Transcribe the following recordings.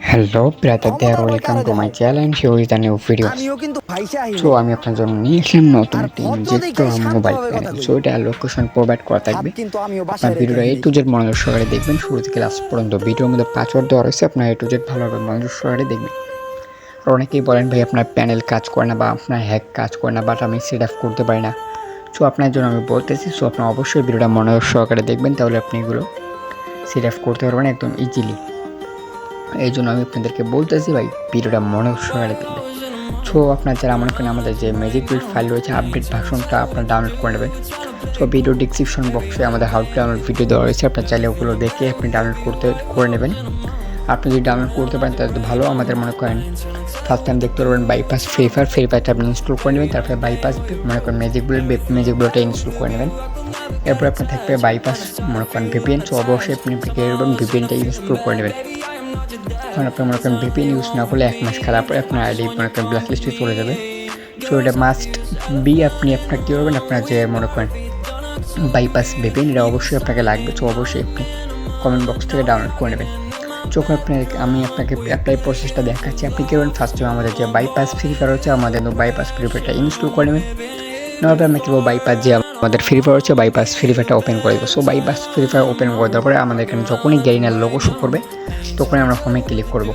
Hello brother there welcome to my channel here is the new video so আমি আপনার জন্য নিয়ে আসলাম নতুন করা শান্ত মোবাইল প্যানেল সো এটা লোকেশন প্রোভাইড করা থাকবে। আপনার ভিডিওটা এ টু জেড মনোযোগ সহকারে দেখবেন। শুরু থেকে লাস্ট পর্যন্ত ভিডিওর মধ্যে পাসওয়ার্ড দেওয়া রয়েছে আপনার এ টু জেড ভালোভাবে মনোযোগ সহকারে দেখবেন। আর অনেকেই বলেন ভাই আপনার প্যানেল কাজ করে না বা আপনার হ্যাক কাজ করে না বাট আমি সেট আপ করতে পারি না। সো আপনার জন্য আমি বলতেছি সো আপনার অবশ্যই ভিডিওটা মনোযোগ সহকারে দেখবেন তাহলে আপনি এগুলো সেট আপ করতে পারবেন একদম ইজিলি এই জন্য আমি আপনাদেরকে বলতেছি ভাই, ভিডিওটা মনে সহকারে দেখবেন। সো আপনার যারা মনে করেন আমাদের যে ম্যাজিক বিল্ড ফাইল রয়েছে আপডেট ভার্সনটা আপনার ডাউনলোড করে নেবেন। সো ভিডিও ডিসক্রিপশন বক্সে আমাদের হাউ ডাউনলোড ভিডিও দেওয়া রয়েছে, আপনার চাইলে ওগুলো দেখে আপনি ডাউনলোড করতে, করে নেবেন। আপনি যদি ডাউনলোড করতে পারেন, তাহলে ভালো, আমাদের মনে করেন ফার্স্ট টাইম দেখতে পারবেন বাইপাস ফ্রি ফায়ার ফ্রি ফায়ারটা আপনি ইনস্টল করে নেবেন, তারপরে বাইপাস মনে করেন ম্যাজিক বুলেট ম্যাজিক বুলেটটা ইনস্টল করে নেবেন। এরপর আপনার থাকবে বাইপাস মনে করেন ভিপিএন সো অবশ্যই আপনি ভিপিএনটা ইনস্টল করে নেবেন। কারণ আপনি মনে করেন ভিপিএন ইউজ না করলে এক মাস খেলার পরে আপনার আইডি মনে করেন ব্ল্যাক লিস্টে চলে যাবে। সো এটা মাস্ট বি আপনি, আপনার কী করবেন আপনার যে মনে করেন বাইপাস ভিপিএন এটা অবশ্যই আপনাকে লাগবে সো অবশ্যই আপনি কমেন্ট বক্স থেকে ডাউনলোড করে নেবেন। যখন আপনার, আমি আপনাকে অ্যাপ্লাই প্রসেসটা দেখাচ্ছি। আপনি কী করবেন ফার্স্টে আমাদের যে বাইপাস ফ্রি ফায়ার হচ্ছে, আমাদের বাইপাস ফ্রি ফায়ারটা ইনস্টল করে নেবেন। নেওয়ার পরে আমি কী বাইপাস যে আমাদের ফ্রি ফায়ার হচ্ছে বাইপাস ফ্রি ফায়ারটা ওপেন করে দেবো। So bypass free fire open করে দেওয়ার পরে আমাদের এখানে যখনই গ্যারিনার লোগো শো করবে তখনই আমরা হোমে ক্লিক করব।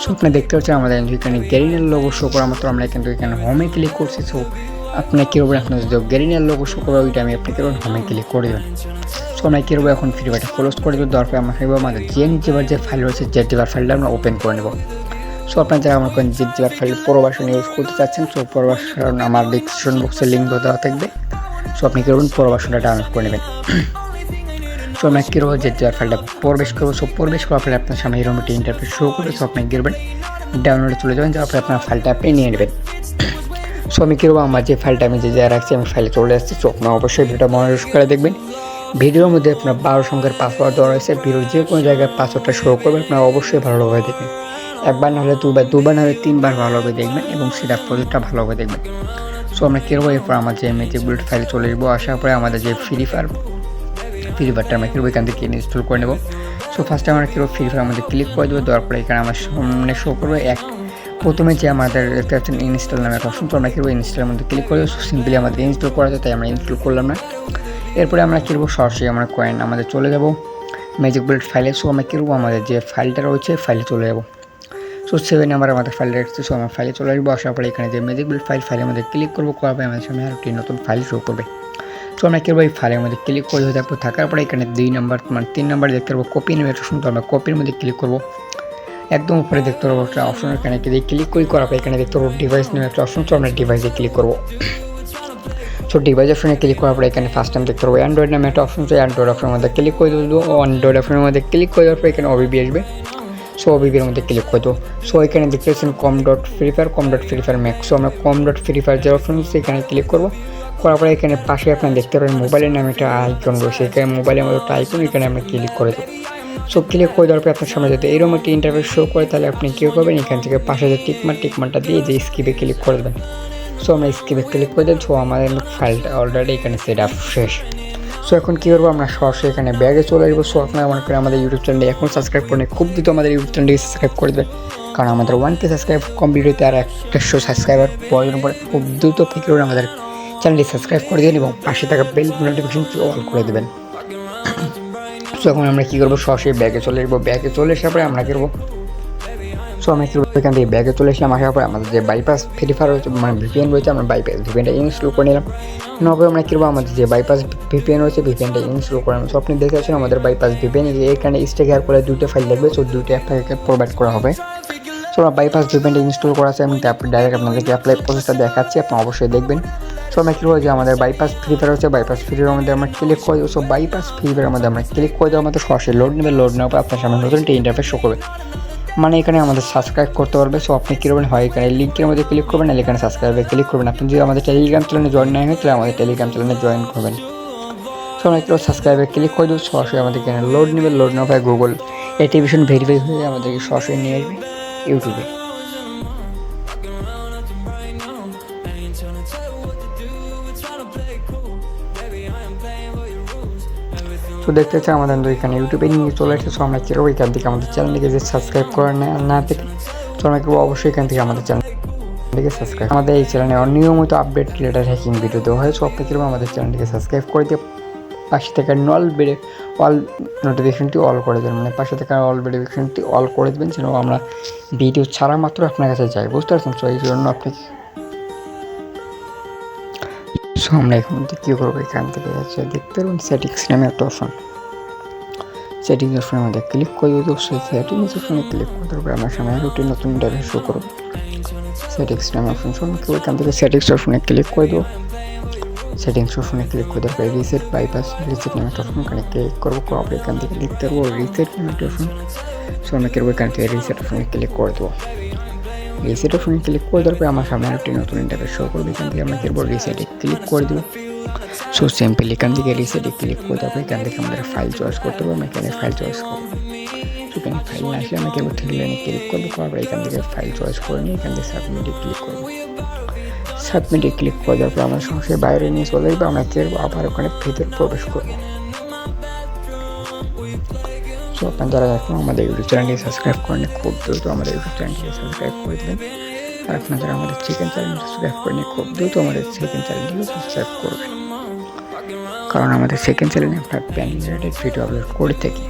সো আপনি দেখতে পাচ্ছেন আমাদের এখানে গ্যারিনার লোগো শো করা মাত্র আমরা কিন্তু এখানে হোমে ক্লিক করছি। সো আপনি কী করবেন আপনার যে গ্যারিনার লোগো শো করবে, ওইটা আমি আপনি কী করবেন হোমে ক্লিক করে দেবেন সো আমরা কী এখন ফ্রি ফায়ারটা ক্লোজ করে দেবো দরকার আমরা কী আমাদের জেন জিবার যে ফাইল রয়েছে জেড জিবার ফাইলটা আমরা ওপেন করে নেব। সো আপনার যারা আমার জেড জিবার ফাইল পরবাসন ইউজ করতে চাচ্ছেন সো পরবাসন আমার ডিসক্রিপশন বক্সে লিঙ্ক দেওয়া থাকবে। সো আপনি কী করবেন পরবাসনটা ডাউনলোড করে নেবেন। সো আমরা কী করব জেড ফাইলটা প্রবেশ করব, সো প্রবেশ করার ফলে আপনার সামনে এরকম একটি ইন্টারফেস শো করবে, সো আপনি কী করবেন ডাউনলোডে চলে যাবেন, যাওয়ার পরে আপনার ফাইলটা আপনি নিয়ে নেবেন। সো আমি কী আমার যে ফাইলটা আমি যে জায়গায় রাখছি, আমি ফাইলে চলে আসছি, সো আপনার অবশ্যই ভিডিওটা মনোযোগ করে দেখবেন। ভিডিওর মধ্যে আপনার বারো সংখ্যার পাসওয়ার্ড দেওয়া রয়েছে, ভিডিওর যে কোনো জায়গায় পাসওয়ার্ডটা শো করবে, আপনার অবশ্যই ভালোভাবে দেখবেন। একবার নাহলে দুবার দুবার নাহলে তিনবার ভালোভাবে দেখবেন এবং সেটা প্রজেক্টটা ভালোভাবে দেখবেন। সো আমরা কী এরপর আমার যে ম্যাজিক বুলেট ফাইলে চলে যাব আসার পরে আমাদের যে ফ্রি ফায়ার ফ্রি ফায়ারটা আমরা এখান থেকে ইনস্টল করে নেব। সো ফার্স্টে আমরা কীরকম ফ্রি ফায়ার আমাদের ক্লিক করে দেবো। দেওয়ার পরে এখানে আমার সামনে শো করবে। এক, প্রথমে যে আমাদের একটা হচ্ছে ইনস্টল নামে একটা অপশন তো আমরা কীরকম ইনস্টলের মধ্যে ক্লিক করে দেবো। সিম্পলি আমাদের ইনস্টল করা যায়, তাই আমরা ইনস্টল করলাম না। এরপরে আমরা কী করব? সরাসরি আমরা কয়েন আমাদের চলে যাব। ম্যাজিক বুলেট ফাইলে সো আমরা কী করব? আমাদের যে ফাইলটা রয়েছে ফাইলে চলে যাব। সো সেভেন নাম্বার আমাদের ফাইল রাখছে সো আমার ফাইলে চলে আসব। আসার পরে এখানে যে ম্যাজিক বুলেট ফাইল ফাইলের মধ্যে ক্লিক করব। পরে আমাদের সামনে আর একটি নতুন ফাইল শো করবে। সো আমরা কী করব এই ফাইলের মধ্যে ক্লিক করে হয়ে থাকব থাকার পরে এখানে দুই নাম্বার মানে তিন নাম্বার দেখতে পারব। কপি নেমে একটা শুনতে আমরা কপির মধ্যে ক্লিক করব। একদম উপরে দেখতে পারব একটা অপশন এখানে ক্লিক করে, করার এখানে দেখতে পারব ডিভাইস নেমে একটা অপশন তো আমরা ডিভাইসে ক্লিক করব। সো ডিভাইস অপশনে ক্লিক করার পরে এখানে ফার্স্ট টাইম দেখতে পারব অ্যান্ড্রয়েড নামে একটা অপশন তো অ্যান্ড্রয়েড অপশনের মধ্যে ক্লিক করে দেবো। অ্যান্ড্রয়েড অপশনের মধ্যে ক্লিক করে দেওয়ার পরে এখানে ওবিবি আসবে। সো ওবিবির মধ্যে ক্লিক করে দেবো। সো এখানে দেখতে পাচ্ছেন com dot free fire com dot free fire max so আমরা কম ডট ফ্রি ফায়ার যে অপশন এখানে ক্লিক করব। করার পরে এখানে পাশে আপনার দেখতে পারেন মোবাইলের নামে একটা আইকন রয়েছে। এখানে মোবাইলের মধ্যে একটা আইকন এখানে আমরা ক্লিক করে দেবো। সো ক্লিক করে দেওয়ার পরে আপনার সামনে যদি এরকম একটি ইন্টারভিউ শো করে, তাহলে আপনি কী করবেন? এখান থেকে পাশে যে টিকমার টিকমারটা দিয়ে যে স্কিপে ক্লিক করে দেবেন। সো আমরা স্কিপে ক্লিক করে দেন সো আমাদের ফাইলটা অলরেডি এখানে সেট আপ শেষ। সো এখন কী করব? আমরা সরাসরি এখানে ব্যাগে চলে আসব। সো আপনারা মনে করেন আমাদের ইউটিউব চ্যানেলে এখন সাবস্ক্রাইব করে খুব দ্রুত আমাদের ইউটিউব চ্যানেলটি সাবস্ক্রাইব করে দেবেন। কারণ আমাদের ওয়ান কে সাবস্ক্রাইব কমপ্লিট হতে আর একটা শো সাবস্ক্রাইবার প্রয়োজন পড়ে। খুব দ্রুত করবেন? আমাদের চ্যানেলটি সাবস্ক্রাইব করে দেবেন এবং পাশে থাকা বেল নোটিফিকেশন অল করে দেবেন। সো এখন আমরা কী করব? সরাসরি ব্যাগে চলে আসব ব্যাগে চলে আসার পরে আমরা করব? সো আমি কী করব? এখান থেকে ব্যাগে চলে এসলাম আসার পরে আমাদের যে বাইপাস ফ্রি ফায়ার রয়েছে মানে ভিপিএন রয়েছে, আমরা বাইপাস ভিপিএনটা ইনস্টল করে নিলাম। নবে আমরা কী করব? আমাদের যে বাইপাস ভিপিএন রয়েছে ভিপিএনটা ইনস্টল করে নিলাম। সো আপনি দেখে আছেন আমাদের বাইপাস ভিপিএন এখানে স্টেক করে দুইটা ফাইল লাগবে সো দুইটা আপনাকে প্রোভাইড করা হবে। সো আমরা বাইপাস ভিপিএনটা ইনস্টল করা আছে। আমি তারপর ডাইরেক্ট আপনাদেরকে অ্যাপ্লাই প্রসেসটা দেখাচ্ছি। আপনি অবশ্যই দেখবেন। সো আমরা কী যে আমাদের bypass free fire bypass free fire fire মধ্যে আমরা ক্লিক করে সো বাইপাস ফ্রি ফায়ার মধ্যে আমরা ক্লিক করে দেবো, আমাদের সরাসরি লোড নেবে লোড নেওয়ার পর আপনার সামনে নতুন একটি ইন্টারফেস শো করবে। মানে এখানে আমাদের সাবস্ক্রাইব করতে পারবে সো আপনি কী করবেন হয় এখানে লিঙ্কের মধ্যে ক্লিক করবেন না এখানে সাবস্ক্রাইবে ক্লিক করবেন। আপনি যদি আমাদের টেলিগ্রাম চ্যানেলে জয়েন না হয় তাহলে আমাদের টেলিগ্রাম চ্যানেলে জয়েন করবেন। সো একটু সাবস্ক্রাইবে ক্লিক করে দেবো, সরাসরি আমাদের এখানে লোড নেবে লোড নেওয়ার পরে গুগল অ্যাক্টিভেশন ভেরিফাই হয়ে আমাদেরকে সরাসরি নিয়ে আসবে ইউটিউবে তো দেখতে চাই আমাদের এখানে ইউটিউবে নিয়ে চলে এসেছে সো আমরা কেউ এখান থেকে আমাদের চ্যানেলটিকে যে সাবস্ক্রাইব করে না না থেকে তো আমরা কেউ অবশ্যই এখান থেকে আমাদের চ্যানেল চ্যানেলটিকে সাবস্ক্রাইব আমাদের এই চ্যানেলে অনিয়মিত আপডেট রিলেটেড হ্যাকিং ভিডিও দেওয়া হয় সো আপনি কেউ আমাদের চ্যানেলটিকে সাবস্ক্রাইব করে দিয়ে পাশে থেকে নল বেড়ে অল নোটিফিকেশনটি অল করে দেবেন মানে পাশে থেকে অল নোটিফিকেশনটি অল করে দেবেন, যেন আমরা ভিডিও ছাড়া মাত্র আপনার কাছে যাই। বুঝতে পারছেন? সো এই জন্য আপনাকে সো আমরা এখন কী করব এখান থেকে? হচ্ছে দেখতে পারবেন সেটিংস নামে একটা অপশন সেটিংস অপশনে আমাদের ক্লিক করে দেবো সেই সেটিংস অপশনে ক্লিক করে দেবো আমার সামনে রুটিন নতুন ইন্টারভিউ শো করব। সেটিংস নামে অপশন শো কেউ এখান থেকে সেটিংস অপশনে ক্লিক করে দেবো। সেটিংস অপশনে ক্লিক করে দেবো রিসেট বাইপাস রিসেট নামে একটা অপশন ওখানে ক্লিক করব করে এখান থেকে লিখতে পারব রিসেট নামে একটা অপশন সো এখান থেকে রিসেট অপশনে ক্লিক করে দেবো। রিসেট অপশনে ক্লিক করে দেওয়ার পরে আমার সামনে একটি নতুন ইন্টারফেস শো করবে। এখান থেকে আমরা করব রিসেটে ক্লিক করে দেবো। সো সিম্পল এখান থেকে রিসেটে ক্লিক করে দেওয়ার পরে এখান থেকে আমাদের ফাইল চয়েস করতে হবে। আমি এখানে ফাইল চয়েস করব। এখানে ফাইল না আসলে আমি কেবল থ্রি লাইনে ক্লিক করব। করার পরে এখান থেকে ফাইল চয়েস করে নিয়ে এখান থেকে সাবমিটে ক্লিক করব। সাবমিটে ক্লিক করে দেওয়ার পর আমরা সরাসরি বাইরে নিয়ে চলে যাব আমরা আবার ওখানে ভিতরে প্রবেশ করব। সো আপনারা যারা এখন আমাদের ইউটিউব চ্যানেলটি সাবস্ক্রাইব করেন খুব দ্রুত আমাদের ইউটিউব চ্যানেলটিকে সাবস্ক্রাইব করে দেবেন। আর আপনারা আমাদের চিকেন চ্যানেল সাবস্ক্রাইব করেন খুব দ্রুত আমাদের সেকেন্ড চ্যানেলটিকে সাবস্ক্রাইব করবেন। কারণ আমাদের সেকেন্ড চ্যানেলে আমরা প্যান রিলেটেড ভিডিও আপলোড করে থাকি।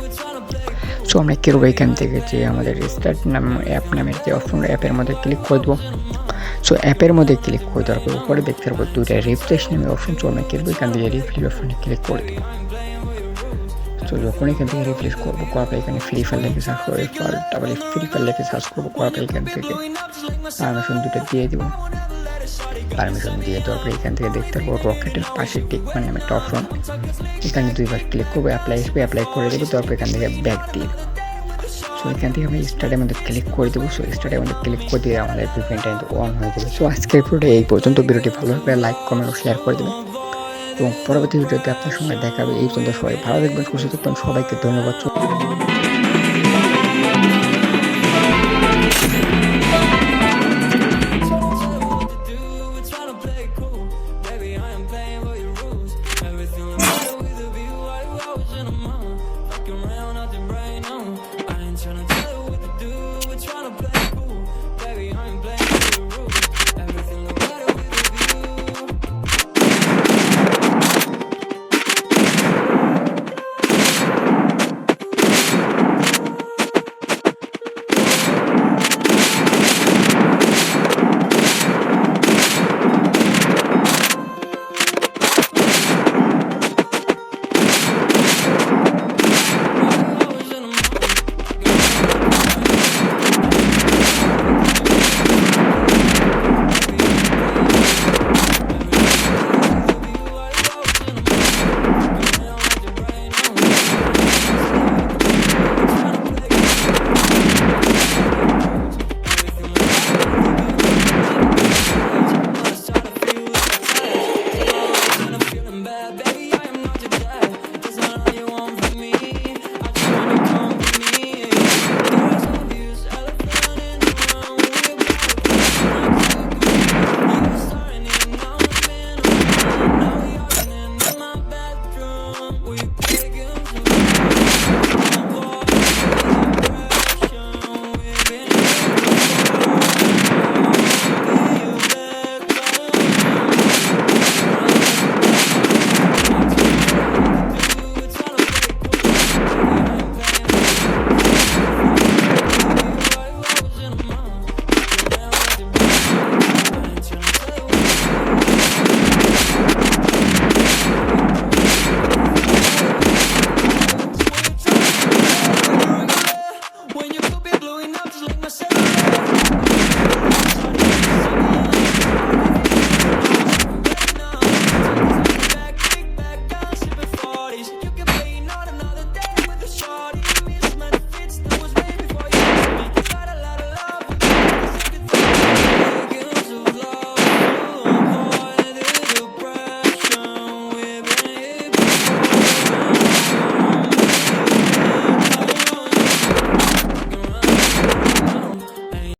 সো আমরা কেরব এখান থেকে যে আমাদের স্টার্ট নাম অ্যাপ নামের যে অপশন অ্যাপের মধ্যে ক্লিক করে দেবো। সো অ্যাপের মধ্যে ক্লিক করে দেওয়ার পর উপরে দেখতে পারব দুইটা রিফ্রেশ নামের অপশন সো আমরা কেরব এখান থেকে রিফ্রেশ অপশনে ক্লিক করে দেবো। তো যখন এখান থেকে রিপ্লেস করব করার পর এখানে ফ্রি ফায়ার লেগে সার্চ করে তারপরে ফ্রি ফায়ার লেগে সার্চ করব করার পর এখান থেকে। পারমিশন দুটো দিয়ে দেবো। পারমিশন দিয়ে দেওয়ার এখান থেকে দেখতে পাবো রকেটের পাশে টিক মানে একটা অপশন এখানে দুইবার ক্লিক করব অ্যাপ্লাই আসবে অ্যাপ্লাই করে দেবো, তারপর এখান থেকে ব্যাক দিয়ে দেবো। সো এখান থেকে আমি স্টার্টের মধ্যে ক্লিক করে দেবো। সো স্টার্টের মধ্যে ক্লিক করে দিয়ে আমাদের ভিপিএনটা কিন্তু অন হয়ে যাবে। সো আজকের ভিডিওটা এই পর্যন্ত। ভিডিওটি ভালো লাগলে লাইক কমেন্ট শেয়ার করে দেবেন। এবং পরবর্তী ভিডিওতে আপনার সঙ্গে দেখাবে এই পর্যন্ত সবাই। ভালো দেখবেন সুস্থ থাকবেন, সবাইকে ধন্যবাদ।